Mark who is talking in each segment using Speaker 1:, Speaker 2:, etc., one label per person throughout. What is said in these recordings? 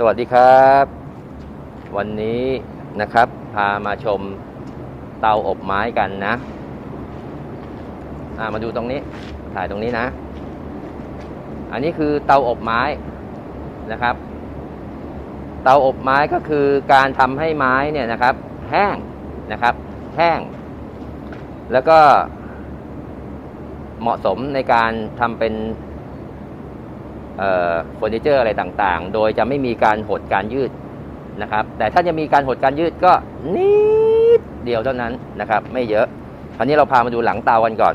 Speaker 1: สวัสดีครับ วันนี้นะครับ พามาชมเตาอบไม้กันนะามาดูตรงนี้ถ่ายตรงนี้นะ อันนี้คือเตาอบไม้นะครับ เตาอบไม้ก็คือการทำให้ไม้เนี่ยนะครับ แห้งนะครับ แห้ง แล้วก็เหมาะสมในการทำเป็น เฟอร์นิเจอร์อะไรต่างๆ โดยจะไม่มีการหดการยืดนะครับ แต่ถ้าจะมีการหดการยืดก็นิดเดียวเท่านั้นนะครับ ไม่เยอะคราวนี้เราพามาดูหลังเตากันก่อน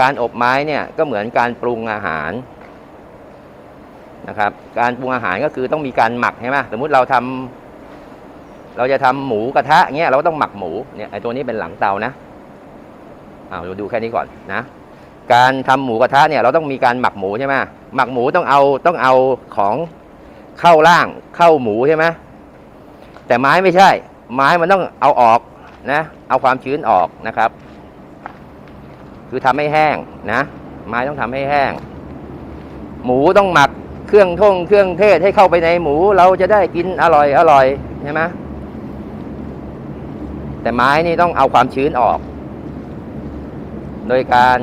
Speaker 1: การอบไม้เนี่ยก็เหมือนการปรุงอาหารนะครับ การปรุงอาหารก็คือต้องมีการหมักใช่ไหมสมมติเราทำเราจะทำหมูกระทะเงี้ยเราก็ต้องหมักหมูเนี่ยไอ้ตัวนี้เป็นหลังเตานะอ้าวเราดูแค่นี้ก่อนนะ การทำหมูกระทะเนี่ยเราต้องมีการหมักหมูใช่ไหมหมักหมูต้องเอาต้องเอาของเข้าล่างเข้าหมูใช่ไหมแต่ไม้ไม่ใช่ ไม้มันต้องเอาออกนะเอาความชื้นออกนะครับ คือทำให้แห้งนะ ไม้ต้องทำให้แห้ง หมูต้องหมักเครื่องท่งเครื่องเทศให้เข้าไปในหมูเราจะได้กินอร่อยอร่อยใช่ไหมแต่ไม้นี่ต้องเอาความชื้นออก โดยการ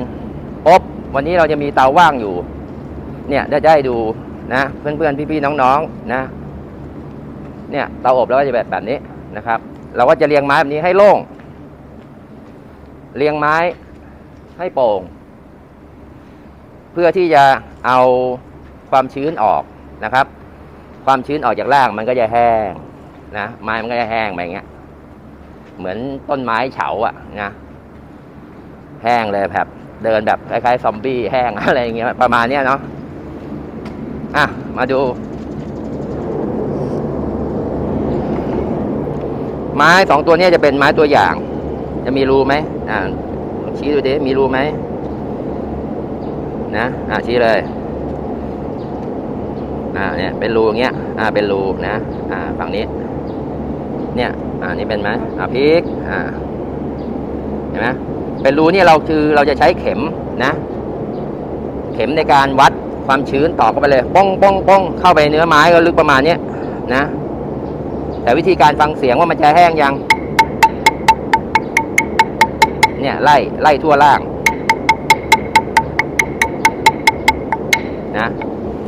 Speaker 1: อบวันนี้เราจะมีเตาว่างอยู่ เนี่ยได้ได้ดูนะ เพื่อนๆพี่ๆน้องๆนะ เนี่ยเตาอบเราก็จะแบบแบบนี้นะครับ เราก็จะเรียงไม้แบบนี้ให้โล่ง เรียงไม้ให้โปร่ง เพื่อที่จะเอาความชื้นออกนะครับ ความชื้นออกจากล่างมันก็จะแห้งนะไม้มันก็จะแห้งไปอย่างเงี้ย เหมือนต้นไม้เฉาอะนะแห้งเลยแบบ เดินแบบคล้ายๆซอมบี้แห้งอะไรอย่างเงี้ยประมาณเนี้ยเนาะอะ มาดู ไม้สองตัวเนี้ยจะเป็นไม้ตัวอย่าง จะมีรูไหมอ่าชี้ดูดิมีรูไหมนะอ่าชี้เลย อ่าเนี่ยเป็นรูอย่างเงี้ย อ่าเป็นรูนะ อ่าฝั่งนี้ เนี่ย อ่านี่เป็นไหมอ่าพลิกอ่าเห็นไหม เป็นรูนี่เราคือเราจะใช้เข็มนะ เข็มในการวัดความชื้นต่อเข้าไปเลย ป้องป้องป้องเข้าไปเนื้อไม้ก็ลึกประมาณเนี้ยนะ แต่วิธีการฟังเสียงว่ามันจะแห้งยัง เนี่ยไล่ไล่ทั่วล่างนะ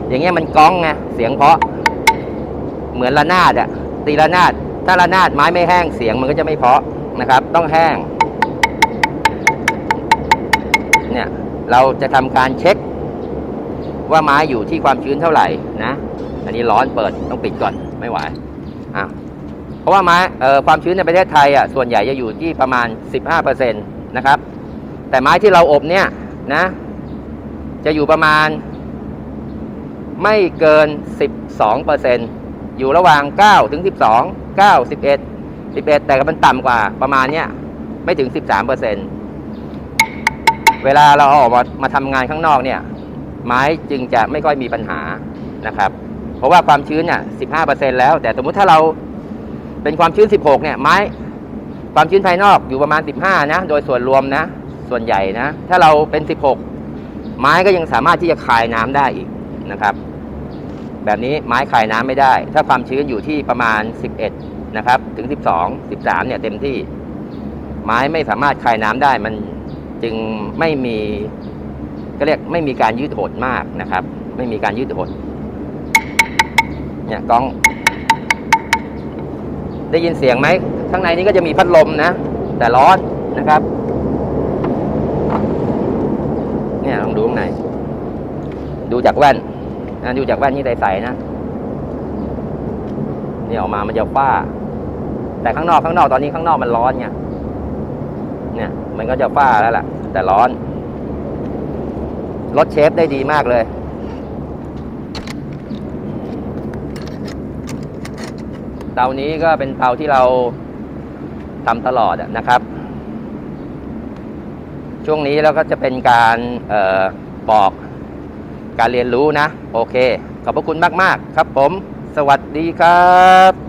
Speaker 1: อย่างเงี้ยมันก้องไงเสียงเพราะ เหมือนระนาดอะตีระนาด ถ้าระนาดไม้ไม่แห้งเสียงมันก็จะไม่เพาะนะครับ ต้องแห้ง เนี่ยเราจะทำการเช็ค ว่าไม้อยู่ที่ความชื้นเท่าไหร่นะ อันนี้ร้อนเปิดต้องปิดก่อนไม่ไหวอะเพราะว่าไม้เอ่อความชื้นในประเทศไทยอะส่วนใหญ่จะอยู่ที่ประมาณ 15%นะครับ แต่ไม้ที่เราอบเนี่ยนะ จะอยู่ประมาณไม่เกิน 12%อยู่ระหว่าง 9 ถึง 12 9 11 11 แต่ก็มันต่ำกว่าประมาณเนี้ยไม่ถึง 13% เวลาเราเอาออกมามาทำงานข้างนอกเนี่ยไม้จึงจะไม่ค่อยมีปัญหานะครับ เพราะว่าความชื้นเนี่ย15%แล้ว แต่สมมุติถ้าเราเป็นความชื้น16เนี่ยไม้ความชื้นภายนอกอยู่ประมาณ15นะโดยส่วนรวมนะ ส่วนใหญ่นะ ถ้าเราเป็น16ไม้ก็ยังสามารถที่จะคายน้ำได้อีกนะครับ แบบนี้ไม้คายน้ำไม่ได้ ถ้าความชื้นอยู่ที่ประมาณ11นะครับ ถึง12 13เนี่ยเต็มที่ ไม้ไม่สามารถคายน้ำได้มัน จึงไม่มีก็เรียกไม่มีการยืดหดมากนะครับ ไม่มีการยืดหดเนี่ยกล้อง ได้ยินเสียงไหมข้างในนี้ก็จะมีพัดลมนะ แต่ร้อนนะครับ เนี่ยลองดูข้างใน ดูจากแว่นนะดูจากแว่นนี่ใสๆนะนี่ออกมามันจะฝ้า แต่ข้างนอกข้างนอกตอนนี้ข้างนอกมันร้อนไง เนี่ย มันก็จะฝ้าแล้วแหละแต่ร้อนลดเชฟได้ดีมากเลย เตานี้ก็เป็นเตาที่เราทำตลอดนะครับ ช่วงนี้เราก็จะเป็นการออบอกการเรียนรู้นะ โอเค ขอบพระคุณมาก ๆ ครับผม สวัสดีครับ